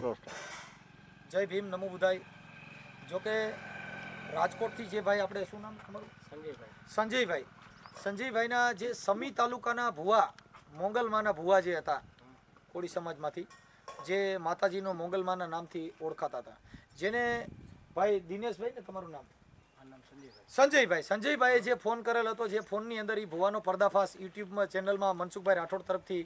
જય ભીમ નમો બુધાય. જોકે રાજકોટથી જે ભાઈ આપણે શું નામ તમારું? સંજયભાઈ. સંજયભાઈ. સંજયભાઈના જે સમી તાલુકાના ભુવા મોંગલમાના ભુવા જે હતા કોળી સમાજમાંથી જે માતાજીનો મોંગલમાના નામથી ઓળખાતા હતા. જેને ભાઈ દિનેશભાઈ ને તમારું નામ? સંજયભાઈ. સંજયભાઈ. સંજયભાઈએ જે ફોન કરેલ હતો જે ફોનની અંદર એ ભુવાનો પર્દાફાશ યુટ્યુબમાં ચેનલમાં મનસુખભાઈ રાઠોડ તરફથી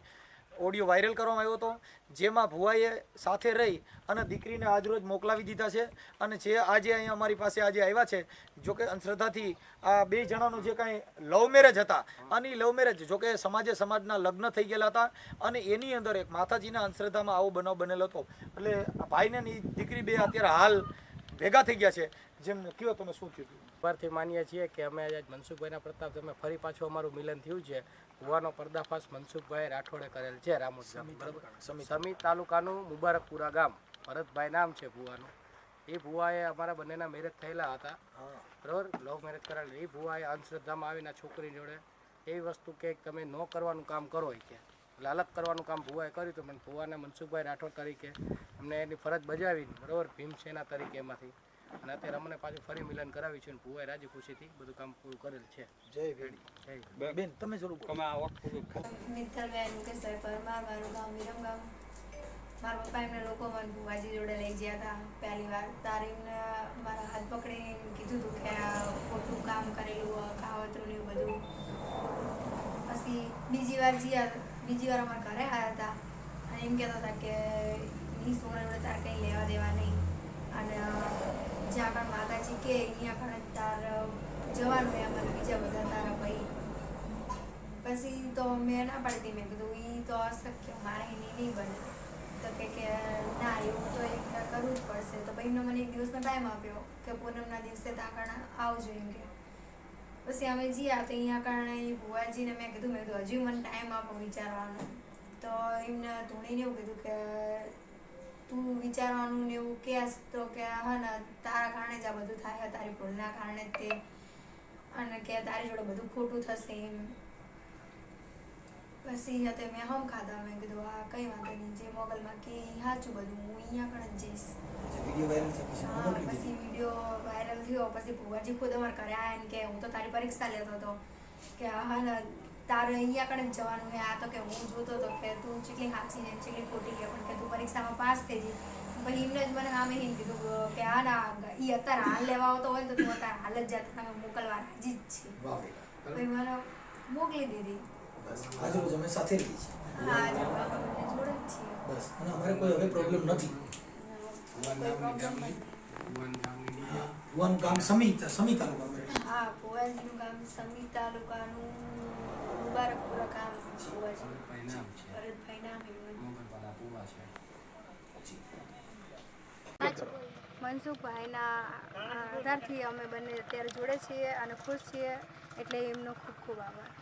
ઓડિયો વાયરલ કરવામાં આવ્યો હતો, જેમાં ભુવાએ સાથે રહી અને દીકરીને આજરોજ મોકલાવી દીધા છે અને જે આજે અહીંયા અમારી પાસે આજે આવ્યા છે, જોકે અંધશ્રદ્ધાથી આ બે જણાનું જે કાંઈ લવ મેરેજ હતા અને એ લવ મેરેજ જોકે સમાજે સમાજના લગ્ન થઈ ગયેલા હતા અને એની અંદર એક માતાજીના અંધશ્રદ્ધામાં આવો બનાવ બનેલો હતો. એટલે ભાઈને દીકરી બે અત્યારે હાલ ભેગા થઈ ગયા છે. જેમ કયો તમે શું થયું? ઉપરથી માનીએ છીએ કે અમે આજે મનસુખભાઈના પ્રતાપ તમે ફરી પાછું અમારું મિલન થયું છે. ભુવાનો પર્દાફાશ મનસુખભાઈ રાઠોડે કરેલ છે રામોદ ગામ. બરાબર? સમી તાલુકાનું. મુબારકપુરા ગામ. ભરતભાઈ નામ છે ભુવાનું. એ ભુવાએ અમારા બંનેના મેરેજ થયેલા હતા. બરોબર? લવ મેરેજ કરેલા. એ ભુવાએ અંધશ્રદ્ધામાં આવીને છોકરી જોડે એવી વસ્તુ કે તમે ન કરવાનું કામ કરો એ કે. લાલક કરવાનું કામ ભુવાએ કર્યું હતું. પણ ભુવાને મનસુખભાઈ રાઠોડ તરીકે અમને એની ફરજ બજાવી બરાબર? ભીમસેના તરીકે એમાંથી. અને અત્યારે અમને પાછું ફરી મિલન કરાવ્યું છે અને ભુવાએ રાજી ખુશીથી બધું કામ પૂરું કરેલ છે. જય ભેડી જય બેન તમે જરૂર બોલો. મિત્તલબેન મુકેશભાઈ પરમાર મારું ગામ વિરમગામ. મારા પપ્પા એમને લોકો મને ભુવાજી જોડે લઈ ગયા હતા. પહેલી વાર તારે એમને મારા હાથ પકડીને કીધું હતું કે આ ખોટું કામ કરેલું કાવતરું ને બધું. પછી બીજી વાર જ્યાં બીજી વાર અમારા ઘરે આવ્યા હતા. અને એમ કહેતા હતા કે ની સોના જોડે તારે કંઈ લેવા દેવા નહીં. અને જ્યાં આગળ માતાજી કે, અહીંયા પણ તાર જવાનું એમ અને બીજા બધા તારા ભાઈ. પછી તો મેં ના પાડી હતી મેં કીધું એ તો અશક્ય મારે એની નહીં બને. તો કે કે, ના, એવું તો એક કરવું જ પડશે. તો બહેનનો મને એક દિવસનો ટાઈમ આપ્યો કે પૂનમના દિવસે ત્યાં આવજો એમ કે. પછી અમે જ્યાં તો અહીંયા કારણે ભુવાજીને મેં કીધું મેં કીધું, હજુ મને ટાઈમ આપો વિચારવાનો. તો એમને ધૂણીને એવું કીધું કે વિચારવાનું ને એવું કે તો કે હા ને તારા કારણે જ આ બધું થાય તારી ભૂલના કારણે તે. અને કે તારી જોડે બધું ખોટું થશે એમ. પછી તે મેં હમ ખાધા મેં કીધું આ કઈ વાંધો નહીં જે મોગલમાં કે સાચું બધું હું અહીંયા કણ જઈશ. વીડિયો વાયરલ પછી હા પછી વીડિયો વાયરલ થયો પછી ભુવાજી ખુદ અમારે ઘરે આવ્યા ને કે હું તો તારી પરીક્ષા લેતો હતો. કે હા ને તારે અહીંયા કણ જવાનું હે આ તો કે હું જોતો હતો કે તું ચીટલી સાચી ને ચીટલી ખોટી કે પણ કે તું પરીક્ષામાં પાસ થઈ જઈ પછી એમને જ મને સામે એમ કીધું કે હા ના એ અત્યારે હાલ લેવા આવતો હોય તો તું અત્યારે હાલ જ જાત તમે મોકલવા રાજી જ છે. પછી મને મોકલી દીધી. આજ રોજ અમે સાથે રહીએ છીએ હા જો અમે જોડે જ છીએ. બસ અને અમારે કોઈ હવે પ્રોબ્લેમ નથી. ભુવાનું ગામ સમી સમી તાલુકાનું હા ભુવાજીનું ગામ સમી તાલુકાનું મુબારકપુરા ગામ ભુવાજી ભરતભાઈ નામ એમનું મનસુખભાઈના આધારથી અમે બંને અત્યારે જોડે છીએ અને ખુશ છીએ. એટલે એમનો ખૂબ ખૂબ આભાર.